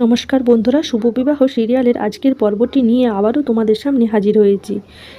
নমস্কার বন্ধুরা, শুভবিবাহ সিরিয়ালের আজকের পর্বটি নিয়ে আবারও তোমাদের সামনে হাজির হয়েছি।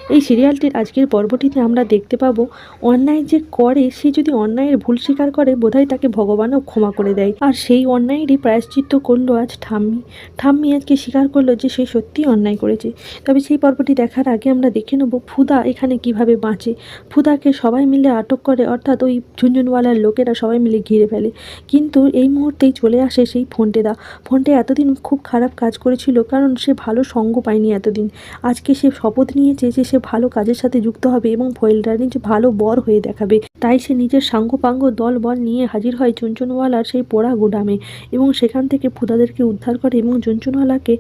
এই সিরিয়ালটির আজকের পর্বটিতে আমরা দেখতে পাবো, অন্যায় যে করে, সে যদি অন্যায়ের ভুল স্বীকার করে, বোধহয় তাকে ভগবানও ক্ষমা করে দেয়। আর সেই অন্যায়েরই প্রায়শ্চিত্ত করল আজ ঠাম্মি। ঠাম্মি আজকে স্বীকার করল যে সে সত্যিই অন্যায় করেছে। তবে সেই পর্বটি দেখার আগে আমরা দেখে নেব ফুদা এখানে কীভাবে বাঁচে। ফুদাকে সবাই মিলে আটক করে, অর্থাৎ ওই ঝুনঝুনওয়ালার লোকেরা সবাই মিলে ঘিরে ফেলে। কিন্তু এই মুহূর্তেই চলে আসে সেই ফোনটেদা। ফোনটে এতদিন খুব খারাপ কাজ করেছিল, কারণ সে ভালো সঙ্গ পায়নি এতদিন। আজকে সে শপথ নিয়েছে যে সে ভালো কাজের সাথে যুক্ত হবে এবং ফয়েলরানি যে ভালো বর হয়ে দেখাবে। তাই সে নিজের সাঙ্গপাঙ্গ দল বল নিয়ে হাজির হয় চুনচুনওয়ালার সেই পোড়া গুদামে এবং সেখান থেকে ফুদাদেরকে উদ্ধার করে এবং চুনচুনওয়ালাকে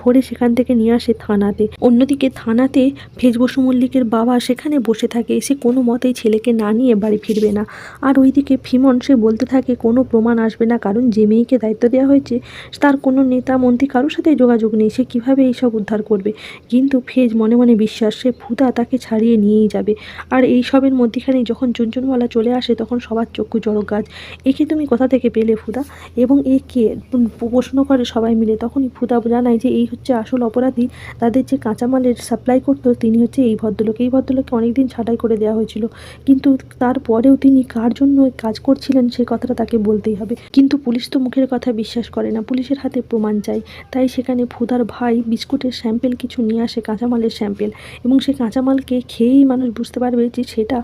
ধরে সেখান থেকে নিয়ে আসে থানাতে। অন্যদিকে থানাতে ভেজ বসু মল্লিকের বাবা সেখানে বসে থাকে, সে কোনো মতেই ছেলেকে না নিয়ে বাড়ি ফিরবে না। আর ওইদিকে ফিমন সে বলতে থাকে, কোনো প্রমাণ আসবে না, কারণ যে মেয়েকে দায়িত্ব দেওয়া হয়েছে, তার কোনো নেতা মন্ত্রী কারোর সাথে যোগাযোগ নেই, সে কীভাবে এইসব উদ্ধার করবে? কিন্তু ফেজ মনে মনে বিশ্বাস, সে ফুদা তাকে ছাড়িয়ে নিয়েই যাবে। আর এই সবের মধ্যেখানে যখন চুনচুনওয়ালা চলে আসে, তখন সবার চক্ষু জড়ক গাছ। একে তুমি কোথা থেকে পেলে ফুদা এবং এ কে? প্রশ্ন করে সবাই মিলে। তখনই ফুদা জানায় যে এই হচ্ছে আসল অপরাধী। তাদের যে কাঁচামালের সাপ্লাই করতো, তিনি হচ্ছে এই ভদ্রলোক। এই ভদ্রলোককে অনেকদিন ছাঁটাই করে দেওয়া হয়েছিল। কিন্তু তারপরেও তিনি কার জন্য কাজ করছিলেন সেই কথাটা তাকে বলতেই হবে। কিন্তু পুলিশ তো মুখের কথা বিশ্বাস করে না। পুলিশের প্রমাণ চাই। তাই সেখানে ফুদার ভাই বিস্কুটের স্যাম্পেল কিছু নিয়ে আসে কাঁচামালের স্যাম্পেল এবং সেই কাঁচামালকে খেয়েই মানুষ বুঝতে পারবে যে সেটা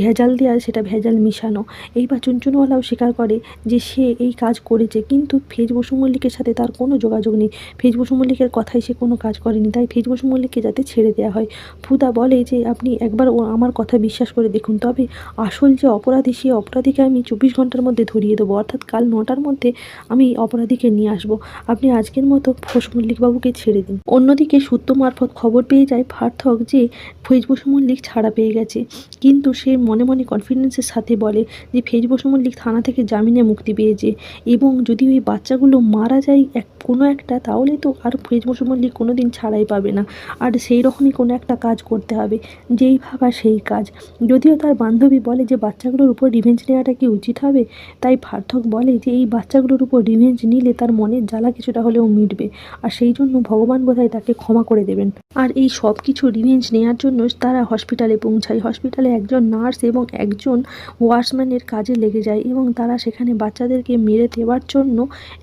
ভেজাল দেওয়া সেটা ভেজাল মিশানো। এইবার চুনচুনওয়ালাও স্বীকার করে যে সে এই কাজ করেছে, কিন্তু ফেজ বসু মল্লিকের সাথে তার কোনো যোগাযোগ নেই। ফেজ বসু মল্লিকের কথায় সে কোনো কাজ করেনি, তাই ফেজ বসু মল্লিককে যাতে ছেড়ে দেওয়া হয়। ফুদা বলে যে, আপনি একবার আমার কথা বিশ্বাস করে দেখুন, তবে আসল যে অপরাধী সেই অপরাধীকে আমি চব্বিশ ঘণ্টার মধ্যে ধরিয়ে দেবো। অর্থাৎ কাল নটার মধ্যে আমি অপরাধীকে নিয়ে আসব। আপনি আজকের মতো মল্লিকবাবুকে ছেড়ে দিন। অন্যদিকে সূত্র মারফত খবর পেয়ে যায় পার্থক যে ফেজ বসু মল্লিক ছাড়া পেয়ে গেছে। কিন্তু সে মনে মনে কনফিডেন্সের সাথে বলে যে ফেজ বসু মল্লিক থানা থেকে জামিনে মুক্তি পেয়েছে এবং যদি ওই বাচ্চাগুলো মারা যায় এক, কোনো একটা, তাহলে তো আর ফেজ বসু মল্লিক কোনো দিন ছাড়াই পাবে না। আর সেই রকমই কোনো একটা কাজ করতে হবে, যেই ভাবা সেই কাজ। যদিও তার বান্ধবী বলে যে বাচ্চাগুলোর উপর রিভেঞ্জ নেওয়াটা কি উচিত হবে, তাই পার্থক বলে যে এই বাচ্চাগুলোর উপর রিভেঞ্জ নিলে তার মনের জ্বালা কিছুটা হলেও মিটবে। আর সেই জন্য ভগবান বোধহয় তাকে ক্ষমা করে দেবেন। আর এই সব কিছু রিভেঞ্জ নেওয়ার জন্য তারা হসপিটালে পৌঁছায়। হসপিটালে একজন নার্স এবং একজন ওয়াশম্যানের কাজে লেগে যায় এবং তারা সেখানে বাচ্চাদেরকে মেরে দেওয়ার জন্য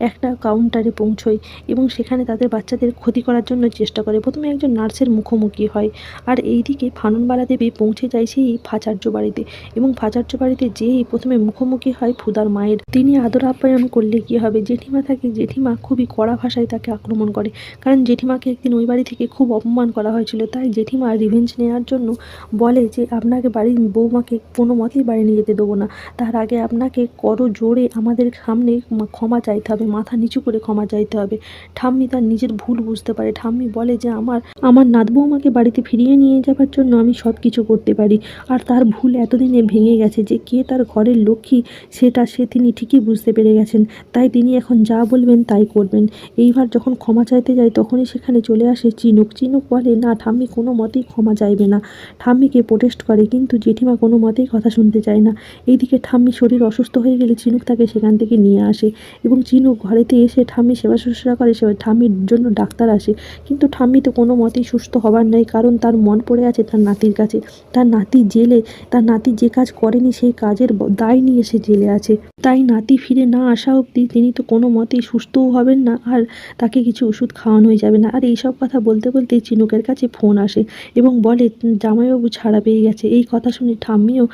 একটা কাউন্টারে পৌঁছয় এবং সেখানে তাদের বাচ্চাদের ক্ষতি করার জন্য চেষ্টা করে। প্রথমে একজন নার্সের মুখোমুখি হয়। আর এইদিকে ফাননবালা দেবী পৌঁছে যায় সেই ফাচার্য বাড়িতে এবং ফাচার্য বাড়িতে যেই প্রথমে মুখোমুখি হয় ফুদার মায়ের। তিনি আদর আপ্যায়ন করলে কী হবে? জেঠিমা থাকে, জেঠিমা খুবই কড়া ভাষায় তাকে আক্রমণ করে। কারণ জেঠিমাকে একদিন ওই বাড়ি থেকে খুব অপমান করা হয়েছিল। তাই জেঠিমা রিভেঞ্জ নেওয়ার জন্য বলে যে, আপনাকে বাড়ির বৌমাকে কোনো মতেই বাড়ি নিয়ে যেতে দেবো না। তার আগে আপনাকে করো জোরে আমাদের সামনে ক্ষমা চাইতে হবে, মাথা নিচু করে ক্ষমা চাইতে হবে। ঠাম্মি তার নিজের ভুল বুঝতে পারে। ঠাম্মি বলে যে, আমার আমার নাত বৌমাকে বাড়িতে ফিরিয়ে নিয়ে যাবার জন্য আমি সব কিছু করতে পারি। আর তার ভুল এতদিনে ভেঙে গেছে যে, কে তার ঘরের লক্ষ্মী সেটা সে তিনি ঠিকই বুঝতে পেরে গেছেন। তাই তিনি এখন যা বলবেন তাই করবেন। এইবার যখন ক্ষমা চাইতে যায় তখনই সেখানে চলে আসে চিনুক। চিনুক বলে, না, ঠাম্মি কোনো মতেই ক্ষমা চাইবে না। ঠাম্মিকে প্রোটেস্ট করে, কিন্তু জেঠিমা কোনো মতেই কথা শুনতে চায় না। এইদিকে ঠাম্মি শরীর অসুস্থ হয়ে গেলে চিনুক তাকে সেখান থেকে নিয়ে আসে এবং চিনুক ঘরেতে এসে ঠাম্মি সেবা শুশ্রূষা করে, সে ঠাম্মির জন্য ডাক্তার আসে। কিন্তু ঠাম্মি তো কোনো মতেই সুস্থ হবার নয়, কারণ তার মন পড়ে আছে তার নাতির কাছে। তার নাতি জেলে, তার নাতি যে কাজ করেনি, সেই কাজের দায় নিয়ে সে জেলে আছে। তাই নাতি ফিরে না আসা অবধি তিনি তো কোনো মতেই সুস্থও হবেন না আর তাকে কিছু ওষুধ খাওয়ানো হয়ে যাবে না। আর এইসব কথা বলতে বলতে চিনুকের কাছে ফোন আসে এবং বলে, জামাইবাবু ছাড়া পেয়ে গেছে। এই কথা শুনে ঠাম্মিও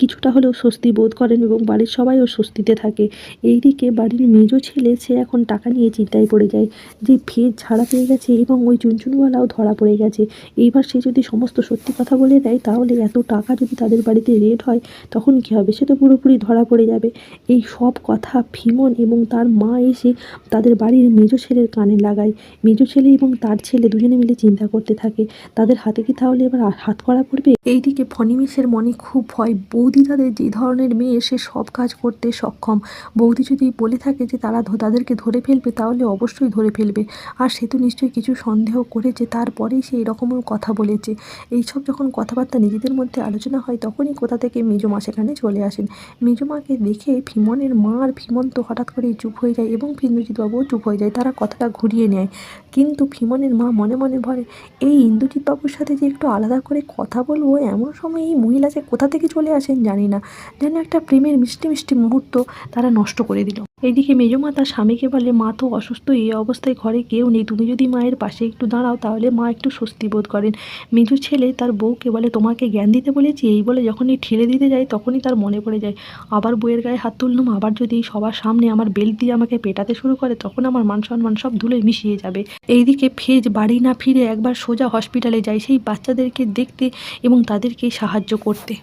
কিছুটা হলেও স্বস্তি বোধ করেন এবং বাড়ির সবাইও স্বস্তিতে থাকে। এইদিকে বাড়ির মেজো ছেলে, সে এখন টাকা নিয়ে চিন্তায় পড়ে যায় যে, ফের ছাড়া পেয়ে গেছে এবং ওই চুনচুনওয়ালাও ধরা পড়ে গেছে। এইবার সে যদি সমস্ত সত্যি কথা বলে দেয়, তাহলে এত টাকা যদি তাদের বাড়িতে রেড হয়, তখন কী হবে? সে তো পুরোপুরি ধরা পড়ে যাবে। এই সব কথা ফিমন এবং তার মা এসে তাদের বাড়ির মেজো ছেলের কানে লাগায়। মেজো ছেলে এবং তার ছেলে দুজনে মিলে চিন্তা করতে থাকে, তাদের হাতে কি তাহলে এবার হাত করা পড়বে? এইদিকে ফনিমিসের মনে খুব ভয়, বৌদি তাদের যে ধরনের মেয়ে, সে সব কাজ করতে সক্ষম। বৌদি যদি বলে থাকে যে তারা তাদেরকে ধরে ফেলবে, তাহলে অবশ্যই ধরে ফেলবে। আর সে তো নিশ্চয়ই কিছু সন্দেহ করেছে, তারপরেই সে এরকমও কথা বলেছে। এইসব যখন কথাবার্তা নিজেদের মধ্যে আলোচনা হয়, তখনই কোথা থেকে মেজমা সেখানে চলে আসেন। মেজমাকে দেখে ভীমনের মা আর ভীমন তো হঠাৎ করেই চুপ হয়ে যায় এবং ইন্দ্রজিৎবাবুও চুপ হয়ে যায়, তারা কথাটা ঘুরিয়ে নেয়। কিন্তু ফিমনের মা মনে মনে ভরে এই ইন্দুজিৎবাবুর সাথে যে একটু আলাদা করে কথা বলব, এমন সময় এই মহিলা যে কোথা থেকে চলে আসেন জানি না। যেন একটা প্রেমের মিষ্টি মিষ্টি মুহূর্ত তারা নষ্ট করে দিল। এইদিকে মেজমা তার স্বামীকে বলে, মা তো অসুস্থ, এই অবস্থায় ঘরে কেউ নেই। তুমি যদি মায়ের পাশে একটু দাঁড়াও, তাহলে মা একটু স্বস্তি বোধ করেন। মেজু ছেলে তার বউকে বলে, তোমাকে জ্ঞান দিতে বলেছি, এই বলে যখনই ঠেলে দিতে যায়, তখনই তার মনে পড়ে যায়। আবার বইয়ের গায়ে হাত তুললাম, আবার যদি সবার সামনে আমার বেল্ট দিয়ে আমাকে পেটাতে শুরু করে, তখন আমার মান সম্মান সব ধুলোয় মিশিয়ে যাবে। এইদিকে ফেজ বাড়ি না ফিরে একবার সোজা হসপিটালে যায় সেই বাচ্চাদেরকে দেখতে এবং তাদেরকে সাহায্য করতে।